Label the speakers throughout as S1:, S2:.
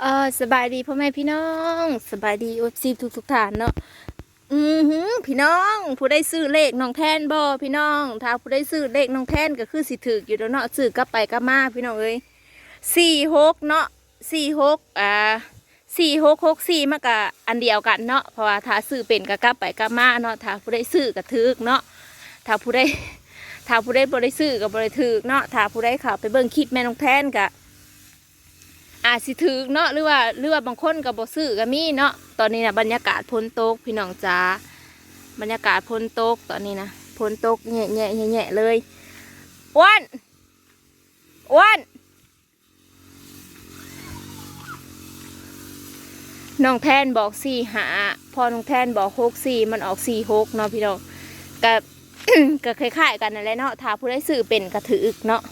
S1: เออสบายดีพ่อแม่พี่น้องสบายดีโอซีทุกทุกๆท่านเนาะอือหือพี่น้อง ผู้ได้ซื้อเลขน้องแทนบ่พี่น้องถ้าผู้ได้ซื้อเลขน้องแทนก็คือสิถืออยู่แล้วเนาะซื้อกลับไปกลับมาพี่น้องเอ้ยสี่หกเนาะสี่หกอ่าสี่หกหกสี่มันก็อันเดียวกันเนาะเพราะว่าถ้าซื้อเป็นก็กลับไปกลับมาเนาะถ้าผู้ได้ซื้อก็ถือเนาะถ้าผู้ได้ถ้าผู้ได้บ่ได้ซื้อก็บ่ได้ถือเนาะถ้าผู้ได้ข้าไปเบิ่งคลิปแม่น้องแทนก็ อาจสิถือเนาะหรือว่าหรือว่าบางคนก็บ่ซื้อก็มีเนาะตอนนี้นะบรรยากาศพ้นตกพี่น้องจ้าบรรยากาศพ้นตกตอนนี้นะพ้นตกแง่แง่แง่แง่เลยอ้วนอ้วนน้องแทนบอกสี่หาพอน้องแทนบอกหกสี่มันออกสี่หกเนาะพี่น้องก็ก็คล้ายๆกันนั่นแหละเนาะถ้าผู้ได้ซื้อเป็นก็ถือเนาะ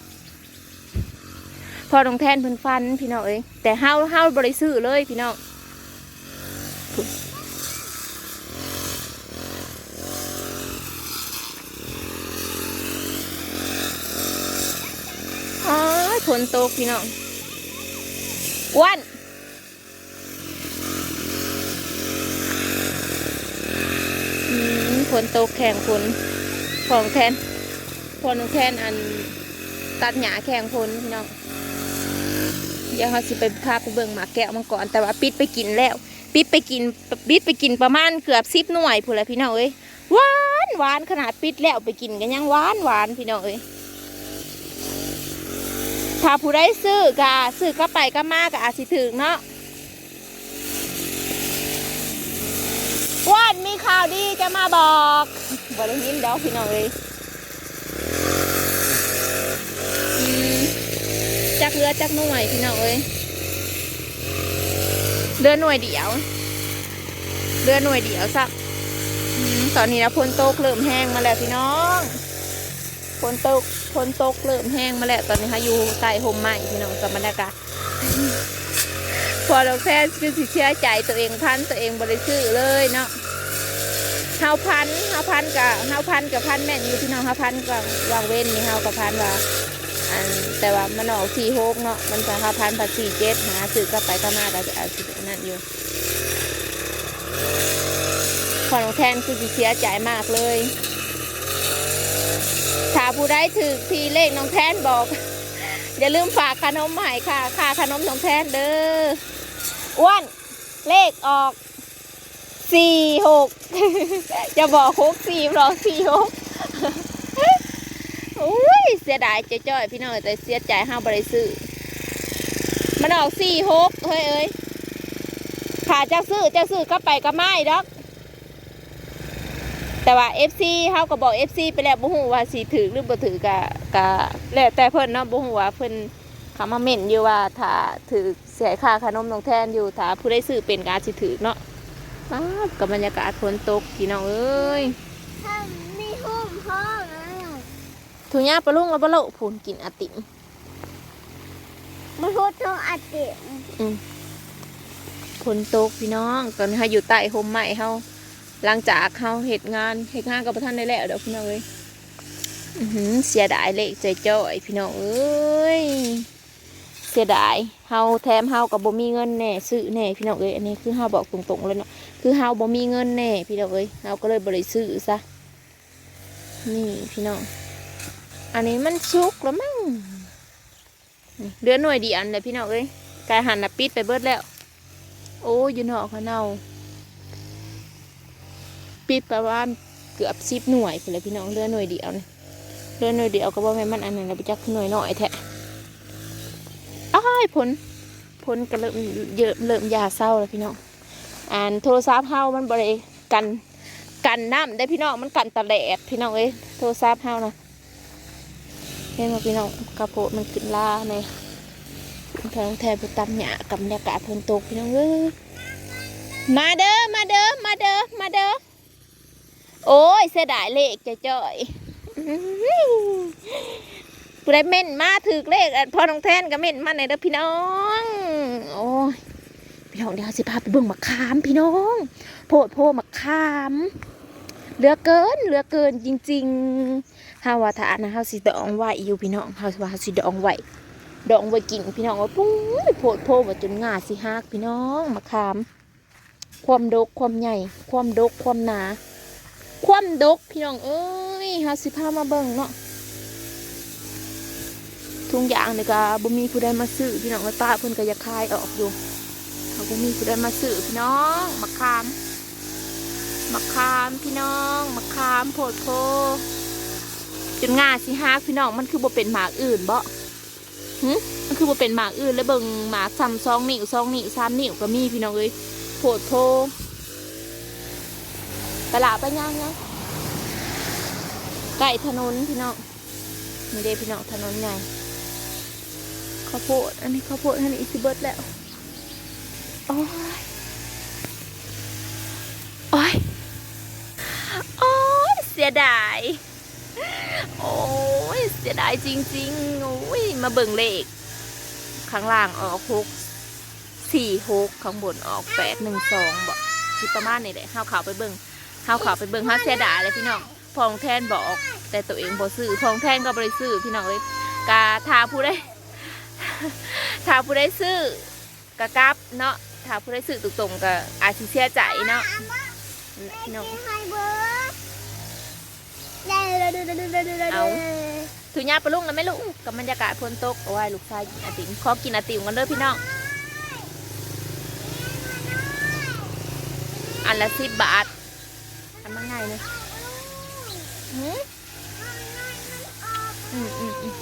S1: พอน้องแทนเพิ่นฟันพี่น้องเอ้ยแต่เฮาเฮาบริสุทธิ์เลยพี่น้องอ๋อฝนตกพี่น้องวันฝนตกแข่งฝนพองแทนพอน้องแทนอันตัดหญ้าแข่งฝนพี่น้อง เดี๋ยวเขาสิไปพาไปเบิ่งหมาแก้วมาก่อนแต่ว่าปิดไปกินแล้ว ปิดไปกินปิดไปกินประมาณเกือบสิบหน่วยพูนแหละพี่น้องเอ้ยหวานหวานขนาดปิดแล้วไปกินกันยังหวานหวานพี่น้องเอ้ยถ้าผู้ได้ซื้อกะซื้อก็ไปก็มากะอาจสิถึงเนาะวานมีข่าวดีจะมาบอกบริยินเดอกพี่น้องเอ้ยอืม จักเรือจักหน่วยพี่น้องเอ้ยเรือหน่วยเดียวเรือหน่วยเดียวสักตอนนี้นะพนตกเริ่มแห้งมาแล้วพี่น้องพนตกพนตกเริ่มแห้งมาแล้วตอนนี้ค่ะอยู่ใต้ห่มไม้พี่น้องกับบรรยากาศพอเราแค่คือสิเชื่อใจตัวเองพันตัวเองบริสุทธิ์เลยเนาะเฮาพันเฮาพันกับเฮาพันกับพันแม่นอยู่พี่น้องเฮาพันกับวางเว้นนี่เฮากับพันว่า อันแต่ว่ามันออกสี่หกเนาะมันสาขาพันพันสี่เจ็ดหาซื้อก็ไปก็มาก็จะเอาสินั่นอยู่ขอน้องแทนคือสิเสียใจมากเลยถ้าผู้ได้ถือทีเลขน้องแทนบอก อย่าลืมฝากขนมใหม่ค่ะ ค่าขนมน้องแทนเด้ออ้วนเลขออกสี่หกจะบอกหกสี่หรอสี่หก อ้ยเสียดายเจ้อยพี่น้องแต่เสียใจห้าบริซื้อมันออกสี่หกเฮ้ยเอ้ยขาจะซื้อจะซื้อก็ไปก็ไม่ดอก แต่ว่าเอฟซีเขาก็บอกเอฟซีไปแล้วบุหูว่าสีถือหรือบ่ถือกะกะแล้วแต่เพิ่นเนาะบุหูว่าเพิ่นเขามาเม่นอยู่ว่าถ้าถือเสียค่าขนมนองแทนอยู่ถ้าผู้ได้ซื้อเป็นการสิถือเนาะกับบรรยากาศฝนตกพี่น้องเอ้ย
S2: ถ้ามีห้องพ่อนะ
S1: ทุญ่าปลาลุงแล้วปลาโลพูนกินอาติม
S2: มาพูดตรงอาติ
S1: ฝนตกพี่น้อง ตอนนี้เฮาอยู่ใต้ห่มไม้เฮาหลังจากเฮาเฮ็ดงานเฮ็ดงานกับท่านได้แล้วเดี๋ยวพี่น้องเอ้ยอื้อหือเสียดายเลขใจจ้อยพี่น้องเอ้ยเสียดายเฮาแถมเฮากับบ่มีเงินแน่ซื้อแน่พี่น้องเอ้ยอันนี้คือเฮาบอกตรงๆเลยเนาะคือเฮาบ่มีเงินแน่พี่น้องเอ้ยเฮาก็เลยบ่ได้ซื้อซะนี่พี่น้อง อันนี้มันสุกแล้วมั้งเหลือหน่วยเดียวอันเลยพี่น้องเอ้ยกายหันน่ะปิดไปเบิดแล้ว โอ้ยอยูนอกเขาเน่าปิดประมาณเกือบสิบหน่วยเลยพี่น้องเรือหน่วยเดียวเนี่ยเรือหน่วยเดียวก็บอกแม่มันอันนั้นเราไปจักหน่วยหน้อยแท้อ้ายผลผลก็เริ่มเยอะเริ่มยาเศร้าแล้วพี่น้องอ่านโทรศัพท์เฮามันบริกันกันน้ำได้พี่น้องมันกันตะแหลดพี่น้องเอ้ยโทรศัพท์เฮานะ เห็นไหมพี่น้องกระโปมันขึ้นล่าในทางแทนไปตำหยากับบรรยากาศฝนตกพี่น้องเอ้ยมาเด้อมาเด้อมาเด้อมาเด้อโอ้ยเสียดายเลขจะจ่อยอื้อหือผู้ใดเม่นมาถือเลขพอน้องแทนก็เม่นมาในเด้อพี่น้อง โอ้ยพี่น้องเดี๋ยวสิพาไปเบิ่งมะขามพี่น้อง โพดโพมะขามเหลือเกินเหลือเกินจริง ๆ ฮาวาทานะฮาสิดองไหวอยู่พี่น้องฮาว่าเฮาสิดองไหวดองไว้กินพี่น้องว่าปุ้ยโพดโพว่าจนง่าสิฮักพี่น้องมะขาม ความดกความใหญ่ ความดกความหนา ความดกพี่น้องเอ้ยหาสิพามาเบิ่งเนาะทุงยางนี่ก็บ่มีผู้ใดมาซื้อพี่น้องว่าตาเพิ่นก็อยากคายออกอยู่เขาบ่มีผู้ใดมาซื้อพี่น้องมะขามมะขามพี่น้องมะขามโพดโพ จนง่าสิฮักพี่น้องมันคือบ่เป็นหมากอื่นบ่หึมันคือบ่เป็นหมากอื่นแล้วเบิ่งหมากซ้ำสองนิ้วสองนิ้วสามนิ้วก็มีพี่น้องเอ้ยโพดโพตลาดไปย่างยังไก่ถนนพี่น้องนี่เด้พี่น้องถนนใหญ่ข้าวโพดอันนี้ข้าวโพดอันนี้อิซิเบิร์ดแล้วโอ้ยโอ้ยโอ้ยเสียดาย โอ้ยเสียดายจริงๆโอ้ยมาเบิ่งเลข ข้างล่างออกหกสี่หกข้างบนออกแปดหนึ่งสองบอกสิประมาณนี้แหละข้าวขาวไปเบิ่งเฮาเขอไปเบิ่งเฮาเสียดายเลยพี่น้องพองแทนบอก แต่ตัวเองบ่ซื้อพองแทนก็บ่ได้ซื้อพี่น้องเอ้ยกาทาผู้ได้ทาผู้ได้ซื้อกะกลับเนาะถ้าผู้ได้ซื้อตรงๆก็อาจสิเสียใจเนาะพี่น้อง
S2: ให้ เบิร์ดได้เลยได้เลาเลย
S1: ถุงยาปลาลุงนะแม่ลูกกับบรรยากาศฝนตกโอ้ยลูกชายกินไอติมขอกินอติมกันเด้อพี่น้องอันละสิบบาทอันมันง่ายเลยหืมอืมอืมอืม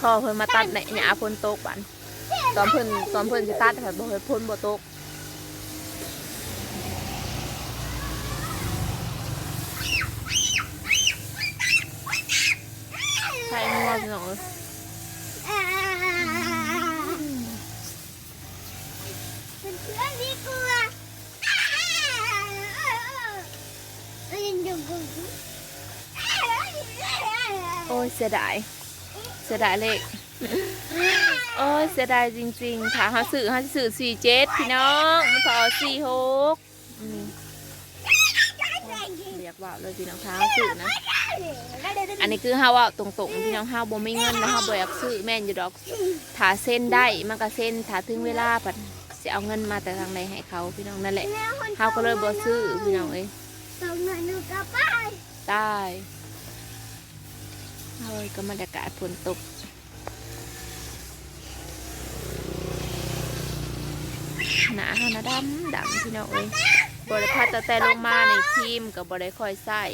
S1: พอเพิ่นมาตัดเนี่ยเนี่ยพ้นตกบัน ตอนเพิ่นตอนเพิ่นสิตัดค่ะบ่เพิ่นพ้นบ่ตกใช่งัวพี่น้องเอ้ยโอ้ยเสียดายเสียดายเลข โอ้ยเสียดายจริง ๆถ้าเขาสื่อเขาสิสื่อสี่เจ็ดพี่น้องมันพอสี่หกอืมเรียกว่าเลยพี่น้องถ้าเขาสื่อนะ อันนี้คือเฮาว่าตรงๆพี่น้องเฮาบ่มีเงินแล้วเฮาบ่อยากซื้อแม่นอยู่ดอกถ้าเส้นได้มันก็เส้นถ้าถึงเวลาปัดสิเอาเงินมาแต่ทางใดให้เขาพี่น้องนั่นแหละเฮาก็เลยบ่ซื้อพี่น้องเอ้ย
S2: ส่งเงินหนูกลับไป
S1: ได้เฮ้ยก็บรรยากาศฝนตก หนาหานะดำดำพี่น้องเอ้ยบริพัตแต่ลงมาในทีมกับบริคอยใส่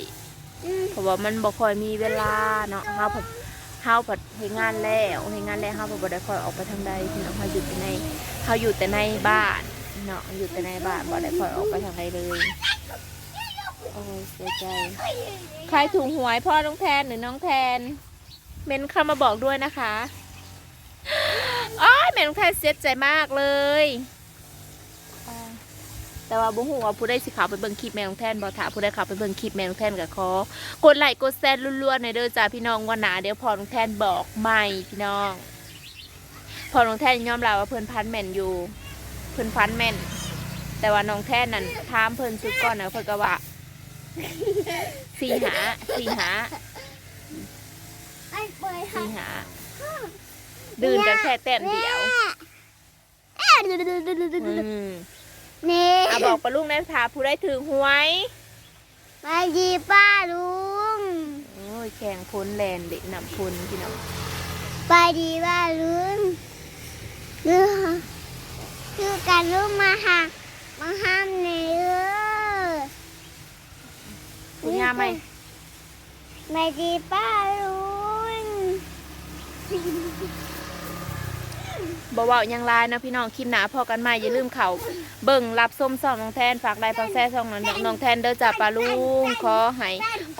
S1: เพราะว่ามันบ่คอยมีเวลาเนาะเฮาผัดเฮาผัดเฮงานแล้วเฮงานแล้วเฮาผัดบ่ได้คอยออกไปทางใดพี่น้องเฮาอยู่แต่ในเฮาอยู่แต่ในบ้านเนาะอยู่แต่ในบ้านบ่ได้คอยออกไปทางใดเลยโอ้ยเสียใจ ใครถูกหวยพ่อน้องแทนหรือน้องแทน เมนเข้ามาบอกด้วยนะคะอ้อยแม่น้องแทนเสียใจมากเลย แต่ว่าบุ้งหัวาผู้ได้สิเขาวไปเบิ่งคลิปแม่น้องแทนบอถาผู้ได้เขาวไปเบิ่งคลิปแม่น้องแทนกับคอกดไลค์กดแชร์รัวๆในอยเด้อจ้าพี่น้องวันหนาเดี๋ยวพอน้องแทนบอกใหม่พี่น้อง พอน้องแทนยอมรับว่าเพิ่นพันแม่นอยู่ เพิ่นพันแม่น แต่ว่าน้องแทนนั่นถามเพิ่นสุดก่อนนะเพิ่นก็ว่าสีหาสีหา
S2: ไอ้เปย
S1: สีหาดื่นกันแค่แต้มเดียวอืม
S2: นี่
S1: อะบอกปลาลุงนะถาผู้ได้ถือหวย
S2: มาดีป้าลุง
S1: โอ้ยแข่งพ้นแลนเด็กนำพ้นพี่น้อง
S2: ไปดีป้าลุงดูคือการลุงมาหามาห้ามในเออ
S1: คุณงามไหม
S2: ไปดีป้าลุง
S1: บอกว่ายังไลน์นะพี่น้องคลิปหนาพอกันใหม่อย่าลืมเขาเบิ่งรับส้มซองน้องแทนฝากไลน์ฝากแซ่ซองน้องน้องแทนเด้อจ้าปลาลุงขอให้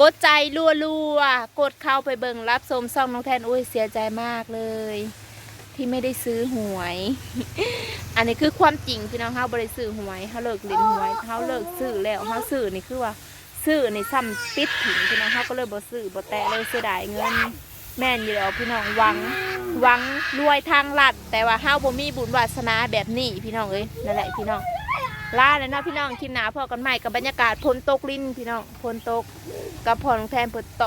S1: กดใจรัวๆกดเข้าไปเบิ่งรับส้มซองน้องแทนอุ้ยเสียใจมากเลย ที่ไม่ได้ซื้อหวย อันนี้คือความจริงพี่น้องเฮาบ่ได้ซื้อหวยเฮาเลิกเล่นหวยเฮาเลิกซื้อแล้วเฮาซื้อนี่คือว่าซื้อนี่ซ้ำปิดถึงพี่น้องเฮาก็เลยบ่ซื้อบ่แตะเลยเสียดายเงิน แม่นอยู่แล้วพี่น้องหวัง หวังรวยทางลัด แต่ว่าเฮาบ่มีบุญวาสนาแบบนี้พี่น้องเอ้ยนั่นแหละพี่น้องลาเลยนะพี่น้องคิดหนาพอกันใหม่กับบรรยากาศพลตกลิ้นพี่น้องพลตกกับพอนแทนเปิดโต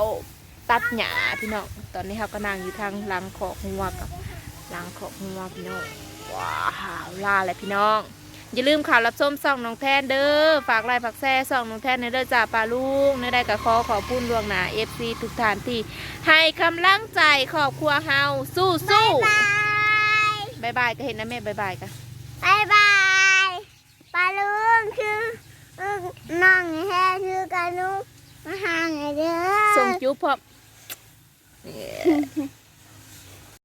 S1: ตัดหญ้าพี่น้องตอนนี้เขาก็นั่งอยู่ทางหลังของหัวกับหลังของหัวพี่น้องว้าวลาเลยพี่น้อง อย่าลืมข่าวรับส้มส่องน้องแทนเด้อฝากไลค์ฝากแซ่ส่องน้องแทนในเด้อจ่าปลาลูกในได้กับขอขอบคุณดวงหนาเอฟซีทุกท่านที่ให้กำลังใจครอบครัวเฮาสู้สู้
S2: บาย
S1: บายบายก็เห็นนะแม่บายบายกัน
S2: บายบายปลาลุงคือน้องแท้คือกันลุงมาห่างไงเด้อ
S1: ส่งจุ๊บพร้อม